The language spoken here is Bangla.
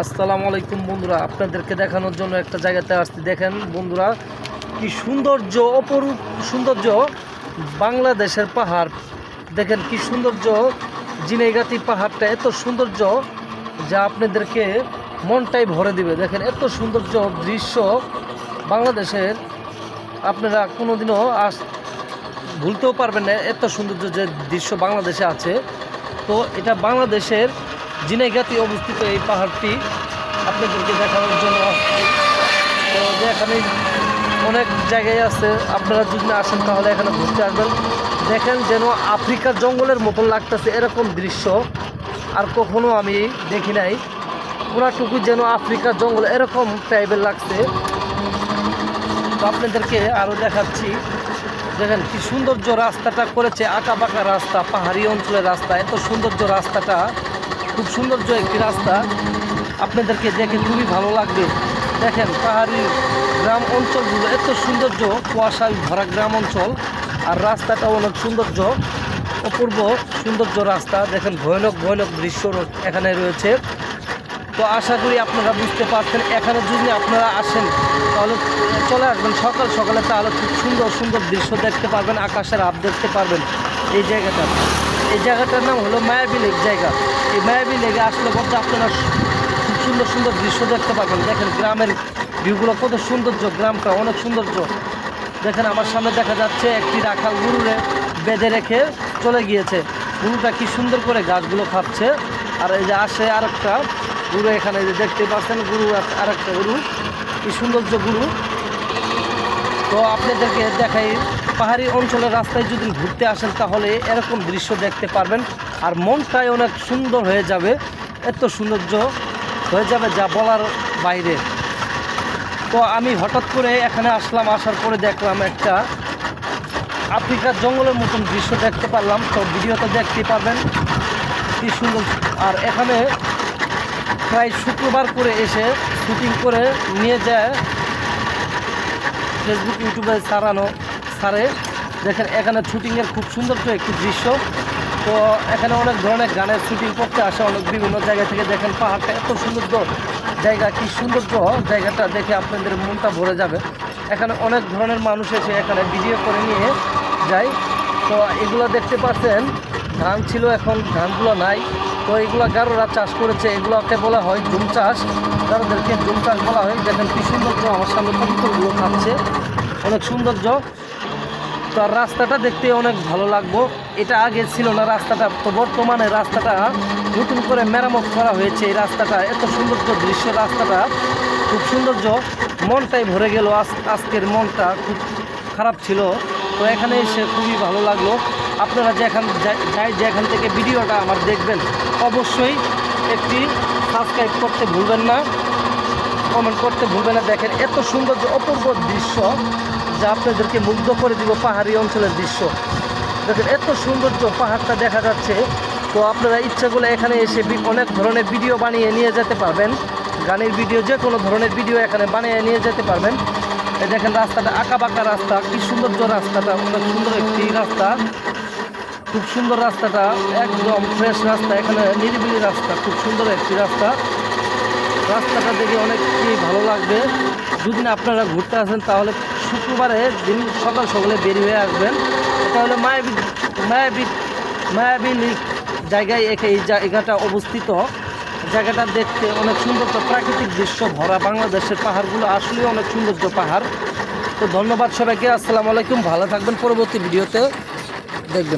আসসালামু আলাইকুম বন্ধুরা, আপনাদেরকে দেখানোর জন্য একটা জায়গাতে আসছি। দেখেন বন্ধুরা, কি সৌন্দর্য, অপরূপ সৌন্দর্য, বাংলাদেশের পাহাড়। দেখেন কি সৌন্দর্য, জিনেগাতি পাহাড়টা এত সৌন্দর্য যা আপনাদেরকে মনটাই ভরে দিবে। দেখেন এত সৌন্দর্য দৃশ্য বাংলাদেশের, আপনারা কোনোদিনও আস ভুলতেও পারবেন না এত সৌন্দর্য যে দৃশ্য বাংলাদেশে আছে। তো এটা বাংলাদেশের জিনাইগাতি অবস্থিত এই পাহাড়টি আপনাদেরকে দেখানোর জন্য। তো এখানে অনেক জায়গায় আছে, আপনারা যদি না আসেন তাহলে এখানে ঘুরতে আসবেন। দেখেন যেন আফ্রিকার জঙ্গলের মতন লাগতেছে এরকম দৃশ্য, আর কখনো আমি দেখি নাই। পুরাটুকু যেন আফ্রিকার জঙ্গল এরকম টাইপের লাগছে। তো আপনাদেরকে আরও দেখাচ্ছি। দেখেন কি সৌন্দর্য রাস্তাটা করেছে আঁকা বাঁকা রাস্তা, পাহাড়ি অঞ্চলের রাস্তা। এত সৌন্দর্য রাস্তাটা খুব সৌন্দর্য একটি রাস্তা, আপনাদেরকে দেখে খুবই ভালো লাগবে। দেখেন, পাহাড়ি গ্রাম অঞ্চলগুলো এত সৌন্দর্য, কুয়াশায় ভরা গ্রাম অঞ্চল, আর রাস্তাটা অনেক সৌন্দর্য, অপূর্ব সৌন্দর্য রাস্তা। দেখেন, ভয়ানক ভয়ানক দৃশ্য এখানে রয়েছে। তো আশা করি আপনারা বুঝতে পারছেন, এখানে যদি আপনারা আসেন, তাহলে চলে আসবেন সকাল সকালে, তাহলে খুব সুন্দর সুন্দর দৃশ্য দেখতে পারবেন, আকাশের আপ দেখতে পারবেন। এই জায়গাটা। এই জায়গাটার নাম হলো মায়াবী লেক জায়গা। এই মায়াবী লেগে আসলে বলতে আপনারা খুব সুন্দর সুন্দর দৃশ্য দেখতে পাবেন। দেখেন গ্রামের ভিউগুলো কত সৌন্দর্য, গ্রামটা অনেক সৌন্দর্য। দেখেন আমার সামনে দেখা যাচ্ছে একটি রাখাল গরুরে বেঁধে রেখে চলে গিয়েছে। গরুটা কি সুন্দর করে গাছগুলো খাচ্ছে। আর এই যে আসে আরেকটা গরু এখানে দেখতে পাচ্ছেন গরু আর- আরেকটা গরু। কি সৌন্দর্য গরু। তো আপনাদেরকে দেখাই, পাহাড়ি অঞ্চলের রাস্তায় যদি ঘুরতে আসেন তাহলে এরকম দৃশ্য দেখতে পারবেন। আর মনটাই অনেক সুন্দর হয়ে যাবে, এত সৌন্দর্য হয়ে যাবে যা বলার বাইরে। তো আমি হঠাৎ করে এখানে আসলাম, আসার পরে দেখলাম একটা আফ্রিকার জঙ্গলের মতন দৃশ্য দেখতে পারলাম। তো ভিডিওতে দেখতে পারবেন কি সুন্দর। আর এখানে প্রায় শুক্রবার করে এসে শুটিং করে নিয়ে যায় ফেসবুক, ইউটিউবে সারানো সারে। দেখেন, এখানে শুটিংয়ের খুব সুন্দর তো একটি দৃশ্য। তো এখানে অনেক ধরনের গানের শুটিং করতে আসে অনেক বিভিন্ন জায়গা থেকে। দেখেন, পাহাড়টা এত সুন্দর জায়গা কি সৌন্দর্য জায়গাটা দেখে আপনাদের মনটা ভরে যাবে। এখানে অনেক ধরনের মানুষ এসে এখানে ভিডিও করে নিয়ে যায়। তো এগুলো দেখতে পাচ্ছেন, ধান ছিল এখন, ধানগুলো নাই। তো এগুলো গারোরা চাষ করেছে, এগুলোকে বলা হয় জুম চাষ। গারোদেরকে জুম চাষ বলা হয়। দেখেন কি সৌন্দর্য আমার সামনে কবুতরগুলো খাচ্ছে অনেক সৌন্দর্য তো আর রাস্তাটা দেখতে অনেক ভালো লাগবো। এটা আগে ছিল না রাস্তাটা, তো বর্তমানে রাস্তাটা নতুন করে মেরামত করা হয়েছে। এই রাস্তাটা, এত সৌন্দর্য দৃশ্য রাস্তাটা। খুব সৌন্দর্য মনটাই ভরে গেল। আজ- আজকের মনটা খুব খারাপ ছিল। তো এখানে এসে খুবই ভালো লাগল। আপনারা যেখান যা- যাই যেখান থেকে ভিডিওটা আমার দেখবেন, অবশ্যই একটি সাবস্ক্রাইব করতে ভুলবেন না। কমেন্ট করতে ভুলবেন না। দেখেন এত সৌন্দর্য অপূর্ব দৃশ্য, যা আপনাদেরকে মুগ্ধ করে দিব পাহাড়ি অঞ্চলের দৃশ্য। দেখেন এত সৌন্দর্য পাহাড়টা দেখা যাচ্ছে। তো আপনারা ইচ্ছা করলে এখানে এসে অনেক ধরনের ভিডিও বানিয়ে নিয়ে যেতে পারবেন। গানের ভিডিও যে কোনো ধরনের ভিডিও এখানে বানিয়ে নিয়ে যেতে পারবেন। এই দেখেন রাস্তাটা আঁকা বাঁকা রাস্তা, কি সৌন্দর্য রাস্তাটা, অনেক সুন্দর একটি রাস্তা। খুব সুন্দর রাস্তাটা, একদম ফ্রেশ রাস্তা, এখানে নিরিবিলি রাস্তা, খুব সুন্দর একটি রাস্তা। রাস্তাটা দেখে অনেক কি ভালো লাগবে। যদি আপনারা ঘুরতে আসেন, তাহলে শুক্রবারে দিন সকাল সকালে বের হয়ে আসবেন। এটা হলো মায়াবী মায়াবী মায়াবী জায়গায় এই জায়গাটা অবস্থিত। জায়গাটা দেখতে অনেক সুন্দর। তো প্রাকৃতিক দৃশ্য ভরা বাংলাদেশের পাহাড়গুলো আসলেই অনেক সৌন্দর্য পাহাড়। তো ধন্যবাদ সবাইকে, আসসালামু আলাইকুম, ভালো থাকবেন পরবর্তী ভিডিওতে। দেখবেন।